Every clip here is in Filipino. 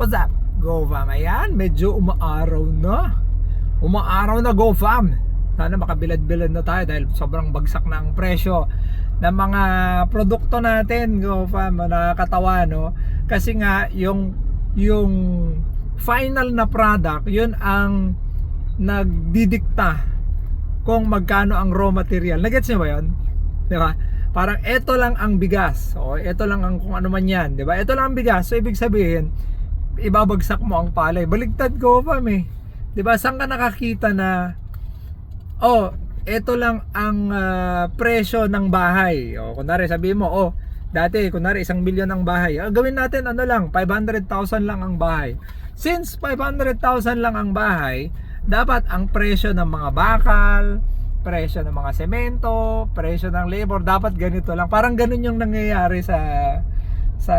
What's up? GoFam. Ayan, medyo umaaraw na. Umaaraw na GoFam. Sana makabilad-bilad na tayo dahil sobrang bagsak na ang presyo ng mga produkto natin, GoFam. Nakakatawa, no? Kasi nga, yung, yung final na product, yun ang nagdidikta kung magkano ang raw material. Nagets niyo ba yun? Di ba? Parang ito lang ang bigas. O ito lang ang kung ano man yan. Di ba? Ito lang ang bigas. So ibig sabihin, ibabagsak mo ang palay. Baligtad ko pa eh. Di ba? Saan ka nakakita na oh, ito lang ang ah, presyo ng bahay. O kunwari sabihin mo, oh, dati kunwari isang milyon ang bahay. Ah, gawin natin ano lang, 500,000 lang ang bahay. Since 500,000 lang ang bahay, dapat ang presyo ng mga bakal, presyo ng mga semento, presyo ng labor, dapat ganito lang. Parang ganun yung nangyayari sa sa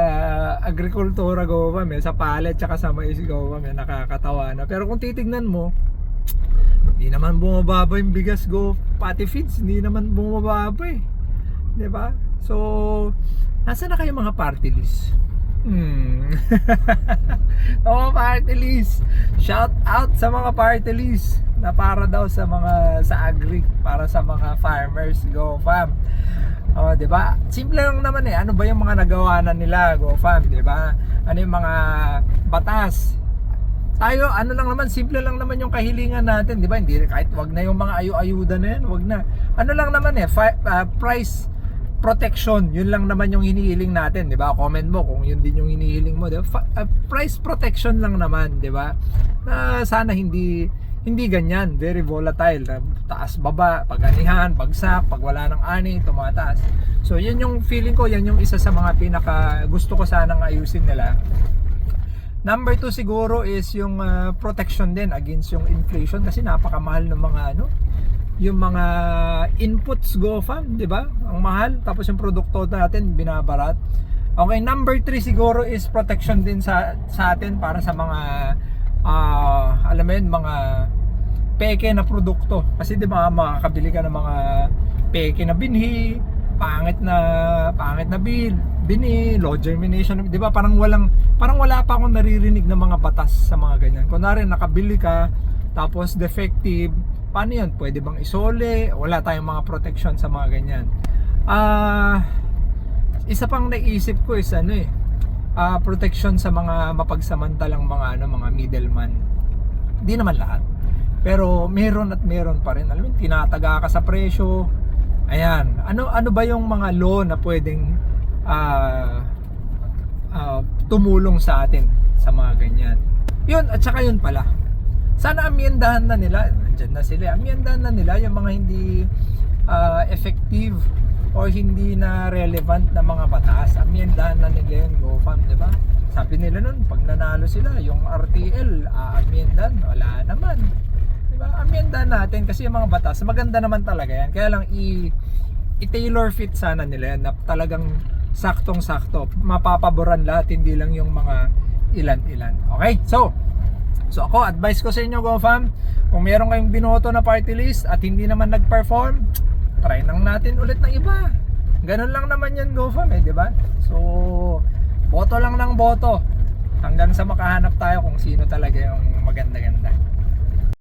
agrikultura government, sa pallet tsaka sa mais government, nakakatawa na. Pero kung titignan mo, hindi naman bumababa yung bigas go pati feeds, hindi naman bumababa eh. 'Di ba? So, nasa na kayo mga party list? Hmm. Oo, party list. Shout out sa mga party list na para daw sa mga sa agri, para sa mga farmers, go fam. Oh, 'di ba? Simple lang naman eh. Ano ba yung mga nagawa na nila, go fam, 'di ba? Ano yung mga batas? Tayo, ano lang naman, simple lang naman yung kahilingan natin, 'di ba? Hindi kahit wag na yung mga ayu-ayuda na 'yan, wag na. Ano lang naman eh, fi- ah, price protection, yun lang naman yung hinihiling natin, 'di ba? Comment mo kung yun din yung hinihiling mo, 'di ba? Fa- ah, price protection lang naman, 'di ba? Na sana hindi hindi ganyan, very volatile, taas baba, paganihan, bagsak, pag wala ng ani, tumataas. So, yun yung feeling ko, yan yung isa sa mga pinaka gusto ko sanang ayusin nila. Number two siguro is yung ah, protection din against yung inflation kasi napakamahal ng mga ano, yung mga inputs go fam, 'di ba? Ang mahal tapos yung produkto natin binabarat. Okay, number 3 siguro is protection din sa sa atin para sa mga ah, alam mo yun, mga peke na produkto. Kasi 'di ba makakabili ka ng mga peke na binhi, pangit na pangit na bill, bini, low germination, 'di ba? Parang walang parang wala pa akong naririnig ng mga batas sa mga ganyan. Kunwari nakabili ka tapos defective, paano 'yun? Pwede bang isole? Wala tayong mga protection sa mga ganyan. Ah, isa pang naisip ko is ano eh, ah, protection sa mga mapagsamantalang mga ano, mga middleman. Hindi naman lahat. Pero meron at meron pa rin. Alam mo, tinataga ka sa presyo. Ayan. Ano ano ba yung mga law na pwedeng ah, ah, tumulong sa atin sa mga ganyan? Yun, at saka yun pala. Sana amyendahan na nila, nandiyan na sila, amyendahan na nila yung mga hindi ah, effective or hindi na relevant na mga batas. Amyendahan na nila yun, GoFam, di ba? Sabi nila nun, pag nanalo sila, yung RTL, aamyendahan, wala naman. Di ba? Amyendahan natin kasi yung mga batas, maganda naman talaga yan. Kaya lang i, i-tailor fit sana nila yan na talagang saktong-sakto. Mapapaboran lahat, hindi lang yung mga ilan-ilan. Okay? So, So ako, advice ko sa inyo, GoFam, kung meron kayong binoto na party list at hindi naman nag-perform, try nang natin ulit ng iba. Ganun lang naman yan, GoFam, eh, di ba? So, boto lang ng boto hanggang sa makahanap tayo kung sino talaga yung maganda-ganda.